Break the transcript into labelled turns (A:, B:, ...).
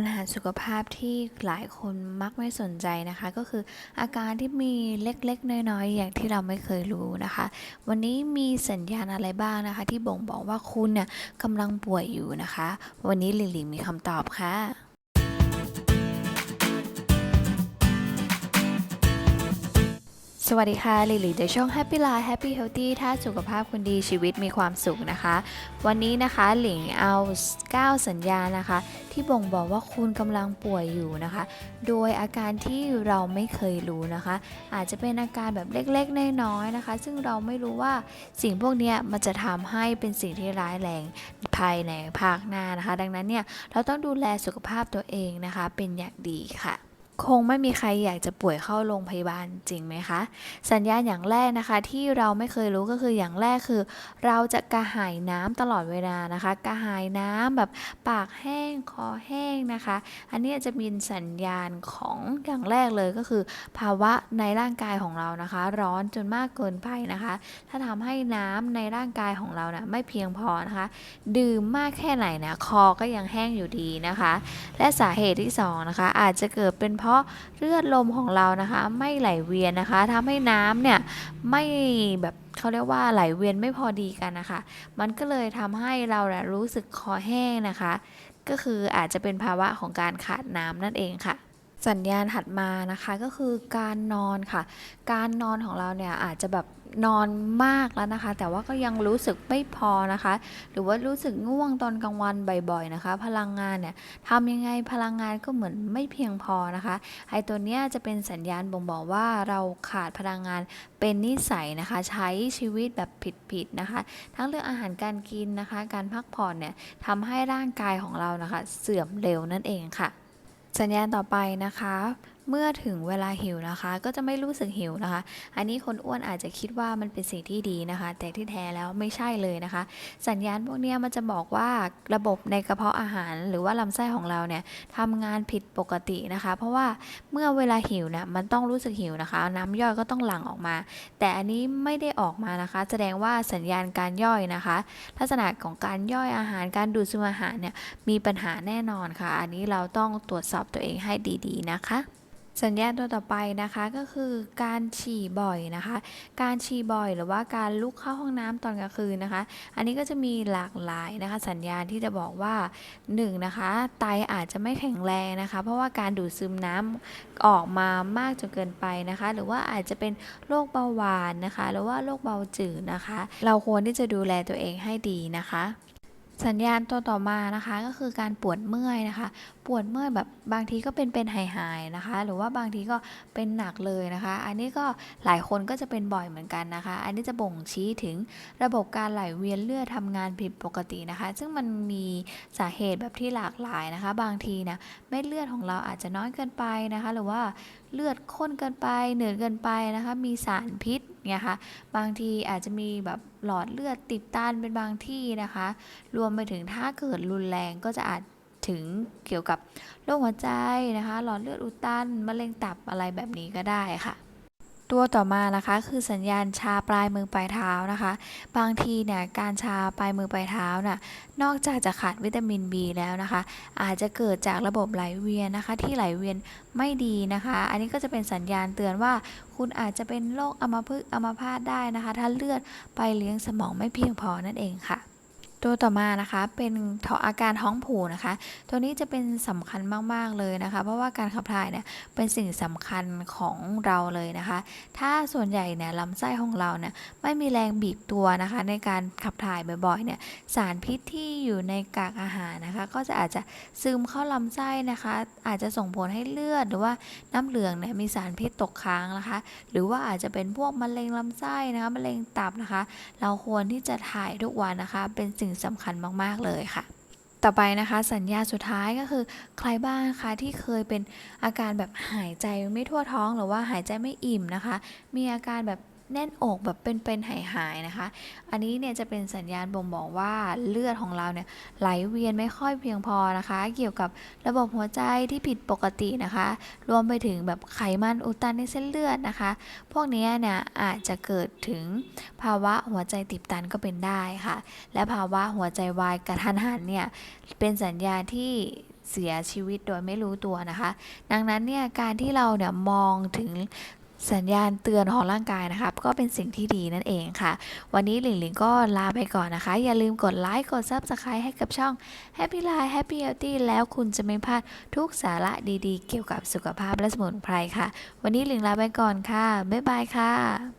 A: ปัญหาสุขภาพที่หลายคนมักไม่สนใจนะคะ ก็คืออาการที่มีเล็กๆ น้อยๆ อย่างที่เราไม่เคยรู้นะคะ วันนี้มีสัญญาณอะไรบ้างนะคะ ที่บ่งบอกว่าคุณเนี่ยกำลังป่วยอยู่นะคะ วันนี้ลิงลิงมีคำตอบค่ะ สวัสดีค่ะลิหลิในช่อง Happy Life Happy Healthy ถ้าสุขภาพคุณดีชีวิตมีความสุขนะคะ วันนี้นะคะหลิงเอา 9 สัญญาณนะคะ ที่บ่งบอกว่าคุณกำลังป่วยอยู่นะคะ โดยอาการที่เราไม่เคยรู้นะคะ อาจจะเป็นอาการแบบเล็กๆน้อยๆนะคะ ซึ่งเราไม่รู้ว่าสิ่งพวกนี้มันจะทำให้เป็นสิ่งที่ร้ายแรงภายในภาคหน้านะคะ ดังนั้นเนี่ยเราต้องดูแลสุขภาพตัวเองนะคะ เป็นอย่างดีค่ะ คงไม่มีใครอยากจะป่วยเข้าโรงพยาบาลจริงไหมคะ สัญญาณอย่างแรกนะคะ ที่เราไม่เคยรู้ก็คืออย่างแรกคือ เราจะกระหายน้ำตลอดเวลานะคะกระหายน้ำแบบปากแห้งคอแห้งนะคะ อันนี้จะเป็นสัญญาณของอย่างแรกเลยก็คือ ภาวะในร่างกายของเรานะคะ ร้อนจนมากเกินไปนะคะ ถ้าทำให้น้ำในร่างกายของเรานะไม่เพียงพอนะคะ ดื่มมากแค่ไหนนะคอก็ยังแห้งอยู่ดีนะคะ และสาเหตุที่สองนะคะอาจจะเกิดเป็นเพราะเลือดลมของเรานะคะไม่ไหลเวียนนะคะทำให้น้ำเนี่ยไม่แบบเขาเรียกว่าไหลเวียนไม่พอดีกันนะคะ มันก็เลยทำให้เราเนี่ยรู้สึกคอแห้งนะคะ ก็คืออาจจะเป็นภาวะของการขาดน้ำนั่นเองค่ะสัญญาณถัดมานะคะก็คือการนอนค่ะ การนอนของเราเนี่ยอาจจะแบบ นอนมากแล้วนะคะ แต่ว่าก็ยังรู้สึกไม่พอนะคะ หรือว่ารู้สึกง่วงตอนกลางวันบ่อยๆนะคะ พลังงานเนี่ยทำยังไงพลังงานก็เหมือนไม่เพียงพอนะคะไอตัวเนี้ยจะเป็นสัญญาณบ่งบอกว่าเราขาดพลังงานเป็นนิสัยนะคะ ใช้ชีวิตแบบผิดๆนะคะ ทั้งเรื่องอาหารการกินนะคะ การพักผ่อนเนี่ยทำให้ร่างกายของเรานะคะ เสื่อมเร็วนั่นเองค่ะ สัญญาณต่อไปนะคะ เมื่อถึงเวลาหิวนะคะ ก็จะไม่รู้สึกหิวนะคะ อันนี้คนอ้วนอาจจะคิดว่ามันเป็นสิ่งที่ดีนะคะ แต่ที่แท้แล้วไม่ใช่เลยนะคะ สัญญาณพวกนี้มันจะบอกว่าระบบในกระเพาะอาหารหรือว่าลำไส้ของเราเนี่ยทำงานผิดปกตินะคะ เพราะว่าเมื่อเวลาหิวเนี่ยมันต้องรู้สึกหิวนะคะ น้ำย่อยก็ต้องหลั่งออกมา แต่อันนี้ไม่ได้ออกมานะคะ แสดงว่าสัญญาณการย่อยนะคะ ลักษณะของการย่อยอาหารการดูดซึมอาหารเนี่ยมีปัญหาแน่นอนค่ะ อันนี้เราต้องตรวจสอบตัวเองให้ดี ๆ นะคะ สัญญาณตัวต่อไปนะคะก็คือการฉี่บ่อยนะคะ การฉี่บ่อยหรือว่าการลุกเข้าห้องน้ำตอนกลางคืนนะคะ อันนี้ก็จะมีหลากหลายนะคะ สัญญาณที่จะบอกว่า1นงนะคะไตอาจจะไม่แข็งแรงนะคะ เพราะว่าการดูดซึมน้ำออกมามากจนเกินไปนะคะ หรือว่าอาจจะเป็นโรคเบาหวานนะคะ หรือว่าโรคเบาจืดนะคะ เราควรที่จะดูแลตัวเองให้ดีนะคะ สัญญาณตัวต่อมานะคะก็คือการปวดเมื่อยนะคะ ปวดเมื่อยแบบบางทีก็เป็นเป็นหายๆนะคะ หรือว่าบางทีก็เป็นหนักเลยนะคะ อันนี้ก็หลายคนก็จะเป็นบ่อยเหมือนกันนะคะ อันนี้จะบ่งชี้ถึงระบบการไหลเวียนเลือดทำงานผิดปกตินะคะ ซึ่งมันมีสาเหตุแบบที่หลากหลายนะคะ บางทีนะเม็ดเลือดของเราอาจจะน้อยเกินไปนะคะ หรือว่าเลือดข้นเกินไปเหนื่อยเกินไปนะคะมีสารพิษเนี่ยค่ะบางทีอาจจะมีแบบหลอดเลือดติดตันเป็นบางที่นะคะ รวมไปถึงถ้าเกิดรุนแรงก็จะอาจถึงเกี่ยวกับโรคหัวใจนะคะ หลอดเลือดอุดตันมะเร็งตับอะไรแบบนี้ก็ได้ค่ะ ตัวต่อมานะคะ คือสัญญาณชาปลายมือปลายเท้านะคะ บางทีเนี่ยการชาปลายมือปลายเท้าน่ะนอกจากจะขาดวิตามิน B แล้วนะคะ อาจจะเกิดจากระบบไหลเวียนนะคะ ที่ไหลเวียนไม่ดีนะคะ อันนี้ก็จะเป็นสัญญาณเตือนว่า คุณอาจจะเป็นโรคอัมพฤกษ์อัมพาตได้นะคะ ถ้าเลือดไปเลี้ยงสมองไม่เพียงพอนั่นเองค่ะ ตัวต่อมานะคะเป็นทออาการท้องผูกนะคะ ตัวนี้จะเป็นสำคัญมากๆเลยนะคะ เพราะว่าการขับถ่ายเนี่ยเป็นสิ่งสำคัญของเราเลยนะคะ ถ้าส่วนใหญ่เนี่ยลำไส้ของเราเนี่ยไม่มีแรงบีบตัวนะคะ ในการขับถ่ายบ่อยๆเนี่ยสารพิษที่อยู่ในกากอาหารนะคะ ก็จะอาจจะซึมเข้าลำไส้นะคะ อาจจะส่งผลให้เลือดหรือว่าน้ำเหลืองเนี่ยมีสารพิษตกค้างนะคะ หรือว่าอาจจะเป็นพวกมะเร็งลำไส้นะคะมะเร็งตับนะคะ เราควรที่จะถ่ายทุกวันนะคะเป็นสิ่งงสำคัญมาก ๆ เลยค่ะ ต่อไปนะคะสัญญาสุดท้ายก็คือใครบ้างคะที่เคยเป็นอาการแบบหายใจไม่ทั่วท้องหรือว่าหายใจไม่อิ่มนะคะ มีอาการแบบ แน่นอกแบบเป็นๆหายๆนะคะ อันนี้เนี่ยจะเป็นสัญญาณบ่งบอกว่าเลือดของเราเนี่ยไหลเวียนไม่ค่อยเพียงพอนะคะ เกี่ยวกับระบบหัวใจที่ผิดปกตินะคะ รวมไปถึงแบบไขมันอุดตันในเส้นเลือดนะคะ พวกนี้เนี่ยอาจจะเกิดถึงภาวะหัวใจตีบตันก็เป็นได้ค่ะ และภาวะหัวใจวายกระทันหันเนี่ยเป็นสัญญาณที่เสียชีวิตโดยไม่รู้ตัวนะคะ ดังนั้นเนี่ยการที่เราเนี่ยมองถึง สัญญาณเตือนของร่างกายนะครับ ก็เป็นสิ่งที่ดีนั่นเองค่ะ วันนี้หลิงหลิงก็ลาไปก่อนนะคะ อย่าลืมกดไลค์กด Subscribe ให้กับช่อง Happy Life Happy Healthy แล้วคุณจะไม่พลาดทุกสาระดีๆ เกี่ยวกับสุขภาพและสมุนไพรค่ะ วันนี้หลิงลาไปก่อนค่ะ บ๊ายบายค่ะ